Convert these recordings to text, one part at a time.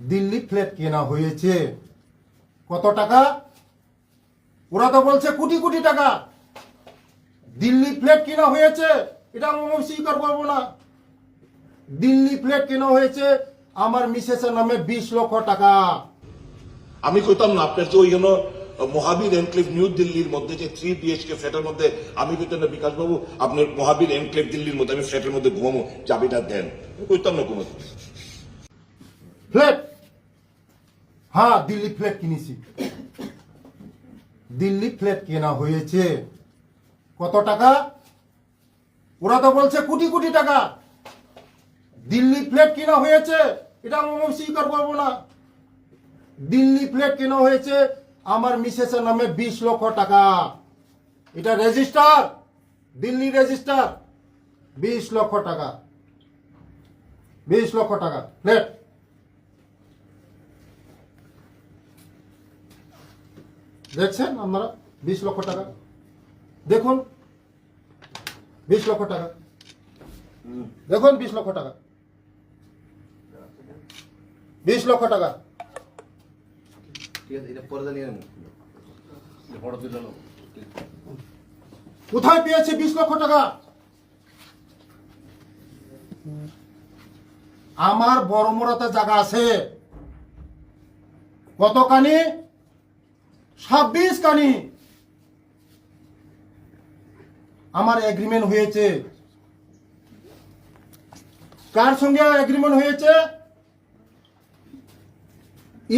Delhi flat কেনা হয়েছে। কত টাকা? ওরা তো বলছে কোটি কোটি টাকা। দিল্লি ফ্ল্যাট কেনা হয়েছে। এটা আমি স্বীকার করব না। দিল্লি ফ্ল্যাট কেনা হয়েছে। আমার মিসেসের নামে বিশ লক্ষ টাকা। আমি কইতাম না আপনার যে ওই জন্য মহাবীর এনক্লেভ নিউ দিল্লির মধ্যে যে থ্রি বিএইচকে ফ্ল্যাটের মধ্যে আমি কইতাম না বিকাশবাবু আপনার মহাবীর এনক্লেভ দিল্লির মধ্যে আমি ফ্ল্যাটের মধ্যে ঘুমাবো চাবিটা দেন। কইতাম না কোনো ফ্ল্যাট হ্যাঁ দিল্লি ফ্ল্যাট কিনেছি। দিল্লি ফ্ল্যাট কেনা হয়েছে। কত টাকা? ওরা তো বলছে কোটি কোটি টাকা। দিল্লি ফ্ল্যাট কেনা হয়েছে। এটা আমি স্বীকার করব না। দিল্লি ফ্ল্যাট কেনা হয়েছে। আমার মিসেসের নামে বিশ লক্ষ টাকা। এটা রেজিস্টার দিল্লি রেজিস্টার বিশ লক্ষ টাকা। বিশ লক্ষ টাকা। ফ্ল্যাট দেখছেন আপনারা? বিশ লক্ষ টাকা। দেখুন। বিশ লক্ষ টাকা। দেখুন বিশ লক্ষ টাকা। বিশ লক্ষ টাকা। কোথায় পেয়েছে বিশ লক্ষ টাকা? আমার বড়মরাতে জায়গা আছে। কত কানি ছাব্বিশ কানি। আমার এগ্রিমেন্ট হয়েছে। কার সঙ্গে এগ্রিমেন্ট হয়েছে?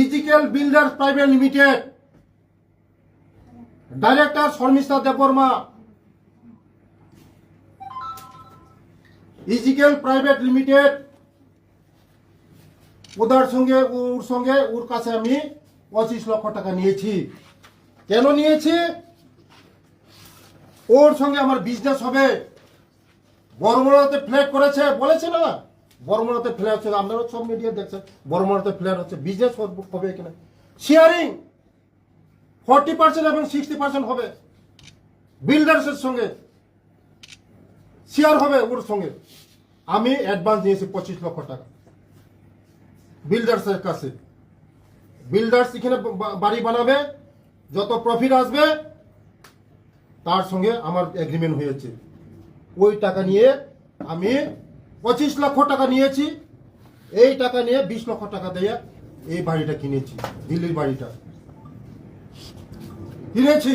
Is equal builder private limited director Sharmistha Debbarma is equal private limited ওদের সঙ্গে, ওর সঙ্গে, ওর কাছে আমি পঁচিশ লক্ষ টাকা নিয়েছি। কেন নিয়েছি? ওর সঙ্গে আমার বিজনেস হবে। বড়মড়াতে ফ্ল্যাট করেছে, বলেছে না? বড়মড়াতে ফ্ল্যাট হচ্ছে আপনারা সব মিডিয়া দেখছেন। বড়মড়াতে ফ্ল্যাট হচ্ছে। বিজনেস হবে এখানে। শেয়ারিং ফর্টি পার্সেন্ট এবং সিক্সটি পার্সেন্ট হবে। বিল্ডার্সের সঙ্গে। শেয়ার হবে ওর সঙ্গে। আমি অ্যাডভান্স দিয়েছি পঁচিশ লক্ষ টাকা। বিল্ডার্সের কাছে। বিল্ডার্স এখানে বাড়ি বানাবে, যত প্রফিট আসবে, তার সঙ্গে আমার এগ্রিমেন্ট হয়েছে। ওই টাকা নিয়ে আমি পঁচিশ লক্ষ টাকা নিয়েছি, এই টাকা নিয়ে বিশ লক্ষ টাকা দিয়ে এই বাড়িটা কিনেছি, দিল্লির বাড়িটা। কিনেছি।